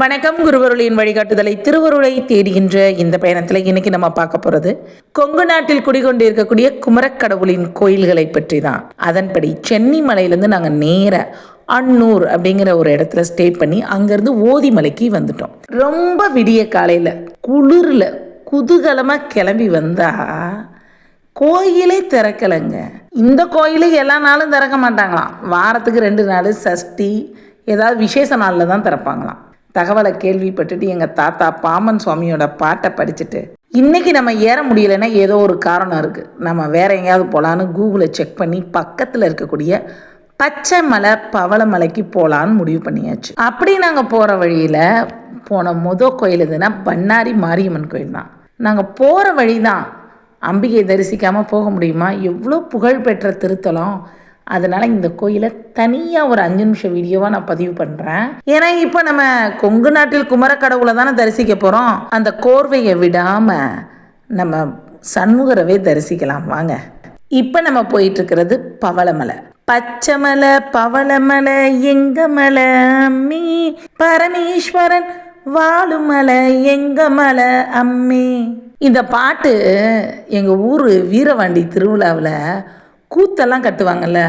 வணக்கம் குருவருளின் வழிகாட்டுதலை திருவருளை தேடுகின்ற இந்த பயணத்தில் இன்னைக்கு நம்ம பார்க்க போகிறது கொங்கு நாட்டில் குடிகொண்டு இருக்கக்கூடிய குமரக்கடவுளின் கோயில்களை பற்றி தான் அதன்படி சென்னி மலையிலேருந்து நாங்கள் நேர அன்னூர் அப்படிங்கிற ஒரு இடத்துல ஸ்டே பண்ணி அங்கேருந்து ஓதிமலைக்கு வந்துட்டோம். ரொம்ப விடிய காலையில் குளிரில் குதூகலமாக கிளம்பி வந்தா கோயிலே திறக்கலைங்க. இந்த கோயிலே எல்லா நாளும் திறக்க மாட்டாங்களாம். வாரத்துக்கு ரெண்டு நாள் சஷ்டி ஏதாவது விசேஷ நாளில் தான் திறப்பாங்களாம். தகவலை கேள்விப்பட்டுட்டு எங்கள் தாத்தா பாமன் சுவாமியோட பாட்டை படிச்சுட்டு இன்னைக்கு நம்ம ஏற முடியலைன்னா ஏதோ ஒரு காரணம் இருக்குது நம்ம வேற எங்கேயாவது போகலான்னு கூகுளை செக் பண்ணி பக்கத்தில் இருக்கக்கூடிய பச்சை மலை பவளமலைக்கு போகலான்னு முடிவு பண்ணியாச்சு. அப்படி நாங்கள் போகிற வழியில் போன முத கோயில் எதுனா பண்ணாரி மாரியம்மன் கோயில் தான். நாங்கள் போகிற வழி தான் அம்பிகையை தரிசிக்காமல் போக முடியுமா? எவ்வளோ புகழ்பெற்ற திருத்தலம். அதனால் இந்த கோயிலை தனியாக ஒரு அஞ்சு நிமிஷம் வீடியோவாக நான் பதிவு பண்ணுறேன் ஏன்னா இப்போ நம்ம கொங்கு நாட்டில் குமரக்கடவுளை தானே தரிசிக்க போகிறோம் அந்த கோர்வையை விடாமல் நம்ம சண்முகரவே தரிசிக்கலாம். வாங்க. இப்போ நம்ம போயிட்டு இருக்கிறது பவளமலை பச்சைமலை பவளமலை எங்க மலை அம்மி? பரமேஸ்வரன் வாழுமலை எங்க மலை அம்மி? இந்த பாட்டு எங்கள் ஊர் வீரவாண்டி திருவிழாவில் கூத்தெல்லாம் கட்டுவாங்கல்ல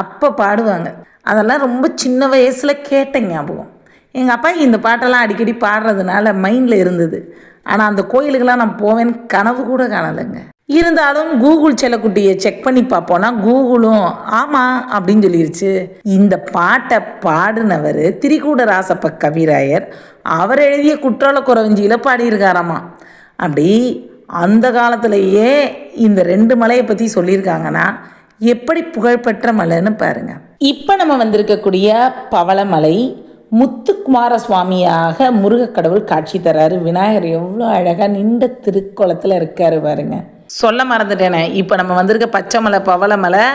அப்போ பாடுவாங்க. அதெல்லாம் ரொம்ப சின்ன வயசில் கேட்ட ஞாபகம். எங்கள் அப்பா இந்த பாட்டெல்லாம் அடிக்கடி பாடுறதுனால மைண்டில் இருந்தது. ஆனால் அந்த கோயிலுக்கெல்லாம் நான் போவேன்னு கனவு கூட காணலைங்க. இருந்தாலும் கூகுள் செல்லக்குட்டியை செக் பண்ணி பார்ப்போன்னா கூகுளும் ஆமாம் அப்படின்னு சொல்லிருச்சு. இந்த பாட்டை பாடினவர் திரிகூட ராசப்ப கவிராயர் அவர் எழுதிய குற்றால குறவஞ்சியில் பாடியிருக்காராமா. அப்படி அந்த காலத்திலேயே இந்த ரெண்டு மலையை பற்றி சொல்லியிருக்காங்கன்னா எப்படி புகழ்பெற்ற மலைன்னு பாருங்க. இப்போ நம்ம வந்திருக்கக்கூடிய பவளமலை முத்துக்குமார சுவாமியாக முருகக்கடவுள் காட்சி தராரு. விநாயகர் எவ்வளோ அழகாக நின்ற திருக்குளத்தில் இருக்காரு பாருங்க. சொல்ல மறந்துட்டேனே. இப்போ நம்ம வந்திருக்க பச்சைமலை பவளமலை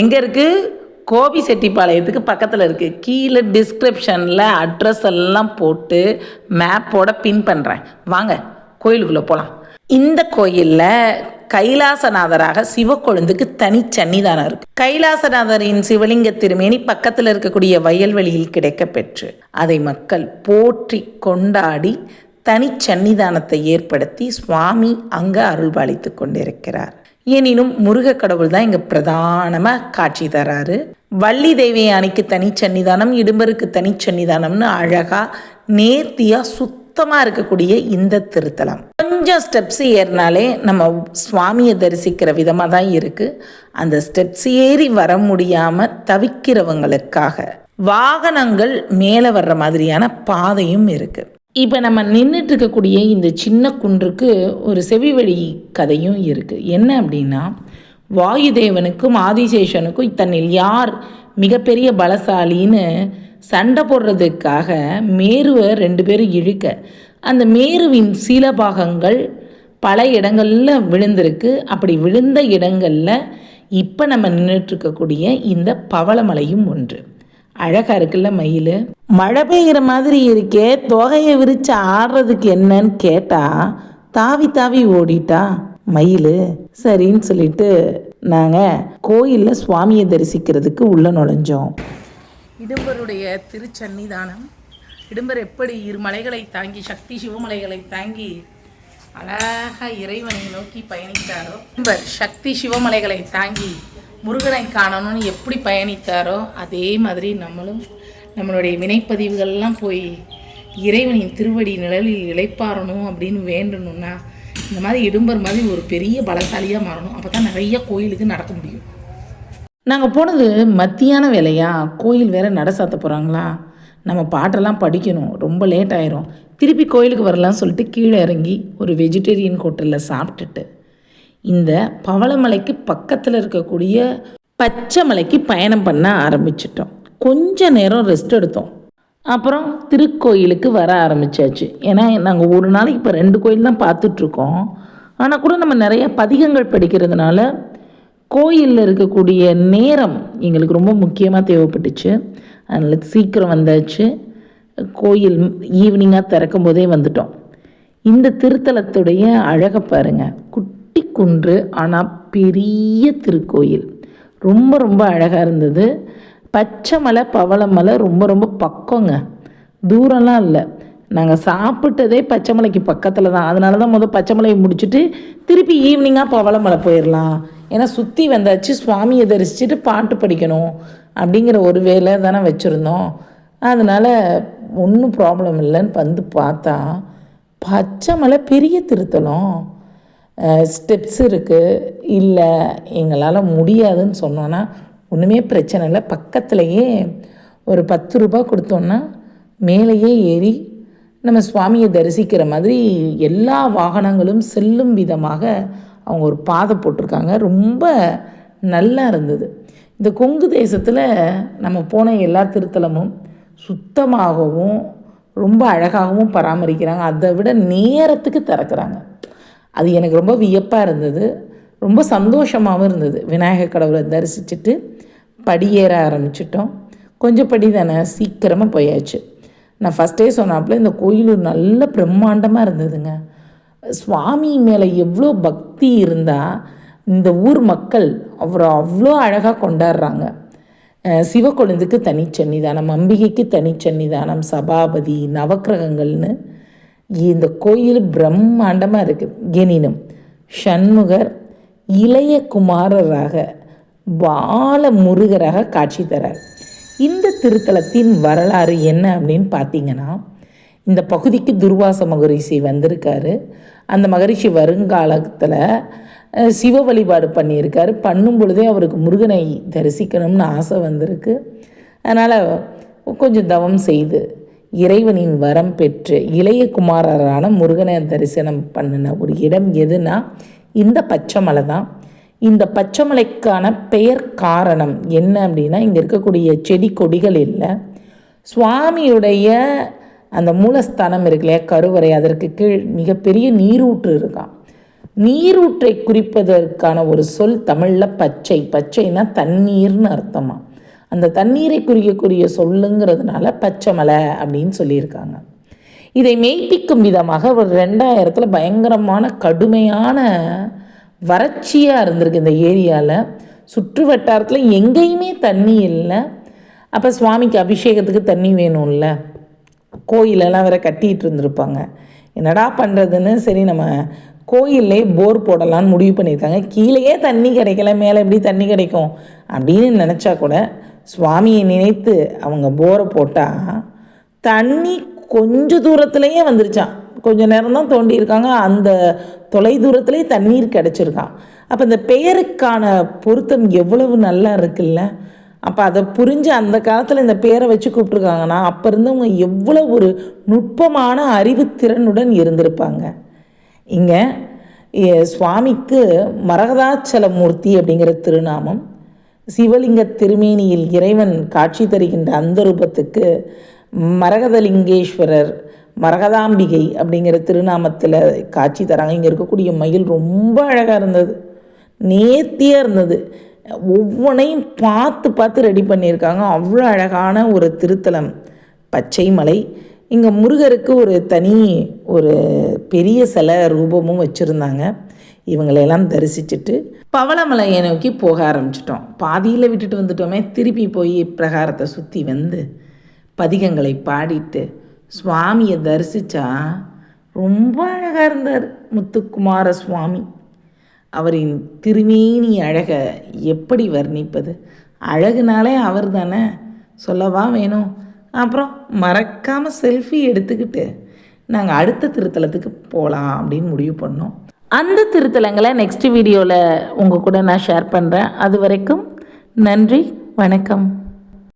எங்கே இருக்குது கோபி செட்டிப்பாளையத்துக்கு பக்கத்தில் இருக்குது கீழே டிஸ்கிரிப்ஷனில் அட்ரஸ் எல்லாம் போட்டு மேப்போட பின் பண்ணுறேன் வாங்க. கோயிலுக்குள்ளே போகலாம் இந்த கோயிலில் கைலாசநாதராக சிவக்கொழுந்துக்கு தனி சன்னிதானம் இருக்கு. கைலாசநாதரின் சிவலிங்க திருமேனி பக்கத்தில் இருக்கக்கூடிய வயல்வெளியில் கிடைக்க பெற்று அதை மக்கள் போற்றி கொண்டாடி தனி சன்னிதானத்தை ஏற்படுத்தி சுவாமி அங்கு அருள்பாலித்து கொண்டிருக்கிறார். எனினும் முருக கடவுள் தான் இங்கே பிரதானமாக காட்சி தராரு. வள்ளி தெய்வயானிக்கு தனி சன்னிதானம் இடும்பருக்கு தனி சன்னிதானம்னு அழகாக நேர்த்தியாக சுத்த சுத்தமாக இருக்கக்கூடிய இந்த திருத்தலம். கொஞ்சம் ஸ்டெப்ஸ் ஏறினாலே நம்ம சுவாமியை தரிசிக்கிற விதமாக தான் இருக்குது அந்த ஸ்டெப்ஸ் ஏறி வர முடியாமல் தவிக்கிறவங்களுக்காக வாகனங்கள் மேலே வர்ற மாதிரியான பாதையும் இருக்குது இப்போ நம்ம நின்றுட்டு இருக்கக்கூடிய இந்த சின்ன குன்றுக்கு ஒரு செவி வழி கதையும் இருக்குது என்ன அப்படின்னா வாயுதேவனுக்கும் ஆதிசேஷனுக்கும் தன்னில் யார் மிகப்பெரிய பலசாலின்னு சண்டை போடுறதுக்காக மேருவை ரெண்டு பேரும் இழுக்க. அந்த மேருவின் சில பாகங்கள் பல இடங்களில் விழுந்திருக்கு. அப்படி விழுந்த இடங்களில் இப்போ நம்ம நின்றுட்டுருக்கக்கூடிய இந்த பவளமலையும் ஒன்று. அழகாக இருக்குல்ல மயில்? மழை பெய்கிற மாதிரி இருக்கே தொகையை விரித்து ஆடுறதுக்கு என்னன்னு கேட்டால் தாவி தாவி ஓடிட்டா மயில். சரின்னு சொல்லிட்டு நாங்கள் கோயிலில் சுவாமியை தரிசிக்கிறதுக்கு உள்ளே நுழைஞ்சோம். இடும்பருடைய திருச்சன்னிதானம். இடும்பர் எப்படி இரு மலைகளை தாங்கி சக்தி சிவமலைகளை தாங்கி அழகாக இறைவனை நோக்கி பயணித்தாரோ இடும்பர் சக்தி சிவமலைகளை தாங்கி முருகனை காணணும்னு எப்படி பயணித்தாரோ அதே மாதிரி நம்மளும் நம்மளுடைய வினைப்பதிவுகள்லாம் போய் இறைவனின் திருவடி நிழலில் இளைப்பாறணும் அப்படின்னு வேண்டணும்னா இந்த மாதிரி இடும்பர் மாதிரி ஒரு பெரிய பலசாலியாக மாறணும். அப்போ தான் நிறைய கோயிலுக்கு நடக்க முடியும். நாங்கள் போனது மத்தியான வேலையா? கோயில் வேற நட சாத்த போகிறாங்களா நம்ம பாட்டெல்லாம் படிக்கணும். ரொம்ப லேட் ஆயிரும். திருப்பி கோயிலுக்கு வரலாம்னு சொல்லிட்டு கீழே இறங்கி ஒரு வெஜிடேரியன் ஹோட்டலில் சாப்பிட்டுட்டு இந்த பவளமலைக்கு பக்கத்தில் இருக்கக்கூடிய பச்சை மலைக்கு பயணம் பண்ண ஆரம்பிச்சிட்டோம். கொஞ்ச நேரம் ரெஸ்ட் எடுத்தோம். அப்புறம் திருக்கோயிலுக்கு வர ஆரம்பிச்சாச்சு. ஏன்னா நாங்கள் ஒரு நாளைக்கு இப்போ ரெண்டு கோயில் தான் பார்த்துட்ருக்கோம் ஆனால் கூட நம்ம நிறைய பதிகங்கள் படிக்கிறதுனால கோயிலில் இருக்கக்கூடிய நேரம் எங்களுக்கு ரொம்ப முக்கியமாக தேவைப்பட்டுச்சு. அதனால் சீக்கிரம் வந்தாச்சு. கோயில் ஈவினிங்காக திறக்கும் போதே வந்துட்டோம். இந்த திருத்தலத்துடைய அழகை பாருங்க. குட்டி குன்று ஆனால் பெரிய திருக்கோயில். ரொம்ப ரொம்ப அழகாக இருந்தது. பச்சை மலை பவள மலை ரொம்ப ரொம்ப பக்கங்க. தூரம்லாம் இல்லை. நாங்கள் சாப்பிட்டதே பச்சைமலைக்கு பக்கத்தில் தான். அதனால தான் முதல் பச்சைமலையை முடிச்சுட்டு திருப்பி ஈவினிங்காக பவளமலை போயிடலாம் ஏன்னா சுற்றி வந்தாச்சு சுவாமியை தரிசிச்சுட்டு பாட்டு படிக்கணும் அப்படிங்கிற ஒரு வேலை தானே வச்சுருந்தோம். அதனால் ஒன்றும் ப்ராப்ளம் இல்லைன்னு வந்து பார்த்தா பச்சைமலை பெரிய திருத்தலம். ஸ்டெப்ஸ் இருக்குது இல்லை எங்களால் முடியாதுன்னு சொன்னோன்னா ஒன்றுமே பிரச்சனை இல்லை. பக்கத்துலேயே ஒரு பத்து ரூபா கொடுத்தோன்னா மேலேயே ஏறி நம்ம சுவாமியை தரிசிக்கிற மாதிரி எல்லா வாகனங்களும் செல்லும் விதமாக அவங்க ஒரு பாதை போட்டிருக்காங்க. ரொம்ப நல்லா இருந்தது. இந்த கொங்கு தேசத்தில் நம்ம போன எல்லா திருத்தலமும் சுத்தமாகவும் ரொம்ப அழகாகவும் பராமரிக்கிறாங்க. அதை விட நேரத்துக்கு திறக்கிறாங்க. அது எனக்கு ரொம்ப வியப்பாக இருந்தது. ரொம்ப சந்தோஷமாகவும் இருந்தது. விநாயகர் கடவுளை தரிசிச்சுட்டு படியேற ஆரம்பிச்சிட்டோம். கொஞ்சம் படி தானே சீக்கிரமாக போயாச்சு. நான் ஃபஸ்ட்டே சொன்னாப்புல இந்த கோயில் நல்ல பிரம்மாண்டமாக இருந்ததுங்க. சுவாமி மேலே எவ்வளோ பக்தி இருந்தால் இந்த ஊர் மக்கள் அவரை அவ்வளோ அழகாக கொண்டாடுறாங்க. சிவக்கொழுந்துக்கு தனிச்சன்னிதானம் அம்பிகைக்கு தனிச்சன்னிதானம் சபாபதி நவக்கிரகங்கள்னு. இந்த கோயில் பிரம்மாண்டமாக இருக்குது எனினும் ஷண்முகர் இளைய குமாரராக பால முருகராக காட்சி தரார் இந்த திருத்தலத்தின் வரலாறு என்ன அப்படின்னு பார்த்தீங்கன்னா இந்த பகுதிக்கு துர்வாச மகரிஷி வந்திருக்காரு. அந்த மகரிஷி வருங்காலத்தில் சிவ வழிபாடு பண்ணியிருக்காரு. பண்ணும் பொழுதே அவருக்கு முருகனை தரிசிக்கணும்னு ஆசை வந்திருக்கு. அதனால் கொஞ்சம் தவம் செய்து இறைவனின் வரம் பெற்று இளைய குமாரரான முருகனை தரிசனம் பண்ணின ஒரு இடம் எதுனா இந்த பச்சைமலை தான். இந்த பச்சைமலைக்கான பெயர் காரணம் என்ன அப்படின்னா இங்கே இருக்கக்கூடிய செடி கொடிகள் இல்லை. சுவாமியுடைய அந்த மூலஸ்தானம் இருக்கு இல்லையா கருவறை அதற்கு கீழ் மிகப்பெரிய நீரூற்று இருக்கான் நீரூற்றை குறிப்பதற்கான ஒரு சொல் தமிழில் பச்சை. பச்சைனா தண்ணீர்னு அர்த்தமா அந்த தண்ணீரை குறிக்கக்கூடிய சொல்லுங்கிறதுனால பச்சை மலை அப்படின்னு சொல்லியிருக்காங்க. இதை மெய்ப்பிக்கும் விதமாக ஒரு ரெண்டாயிரத்தில் பயங்கரமான கடுமையான வறட்சியாக இருந்திருக்கு இந்த ஏரியாவில் சுற்று வட்டாரத்தில் எங்கேயுமே தண்ணி இல்லை. அப்போ சுவாமிக்கு அபிஷேகத்துக்கு தண்ணி வேணும்ல. கோயிலெல்லாம் வேற கட்டிகிட்டு இருந்திருப்பாங்க என்னடா பண்ணுறதுன்னு சரி நம்ம கோயிலே போர் போடலான்னு முடிவு பண்ணியிருக்காங்க. கீழேயே தண்ணி கிடைக்கல மேலே எப்படி தண்ணி கிடைக்கும் அப்படின்னு நினச்சா கூட சுவாமியை நினைத்து அவங்க போரை போட்டால் தண்ணி கொஞ்ச தூரத்துலேயே வந்துருச்சான் கொஞ்ச நேரம் தான் தோண்டியிருக்காங்க. அந்த தொலை தூரத்துலேயே தண்ணீர் கிடச்சிருக்கான் அப்போ இந்த பெயருக்கான பொருத்தம் எவ்வளவு நல்லா இருக்குல்ல? அப்போ அதை புரிஞ்சு அந்த காலத்தில் இந்த பேரை வச்சு கூப்பிட்ருக்காங்கன்னா அப்போ இருந்தவங்க எவ்வளோ ஒரு நுட்பமான அறிவுத்திறனுடன் இருந்திருப்பாங்க. இங்கே சுவாமிக்கு மரகதாச்சலமூர்த்தி அப்படிங்கிற திருநாமம் சிவலிங்க திருமேனியில் இறைவன் காட்சி தருகின்ற அந்த ரூபத்துக்கு மரகதலிங்கேஸ்வரர் மரகதாம்பிகை அப்படிங்கிற திருநாமத்தில் காட்சி தராங்க. இங்கே இருக்கக்கூடிய மயில் ரொம்ப அழகாக இருந்தது. நேர்த்தியாக இருந்தது. ஒவ்வொன்றையும் பார்த்து பார்த்து ரெடி பண்ணியிருக்காங்க. அவ்வளோ அழகான ஒரு திருத்தலம். பச்சை மலை. இங்கே முருகருக்கு ஒரு தனி ஒரு பெரிய சில ரூபமும் வச்சுருந்தாங்க. இவங்களையெல்லாம் தரிசிச்சுட்டு பவளமலையை நோக்கி போக ஆரம்பிச்சிட்டோம். பாதியில் விட்டுட்டு வந்துட்டோமே. திருப்பி போய் பிரகாரத்தை சுற்றி வந்து பதிகங்களை பாடிட்டு சுவாமியை தரிசித்தா ரொம்ப அழகாக இருந்தார் முத்துக்குமார சுவாமி அவரின் திருமேனி அழக எப்படி வர்ணிப்பது? அழகுனாலே அவர் தானே சொல்லவா வேணும்? அப்புறம் மறக்காமல் செல்ஃபி எடுத்துக்கிட்டு நாங்கள் அடுத்த திருத்தலத்துக்கு போகலாம் அப்படின்னு முடிவு பண்ணோம். அந்த திருத்தலங்களை நெக்ஸ்ட் வீடியோவில் உங்கள் கூட நான் ஷேர் பண்ணுறேன் அது வரைக்கும் நன்றி வணக்கம்.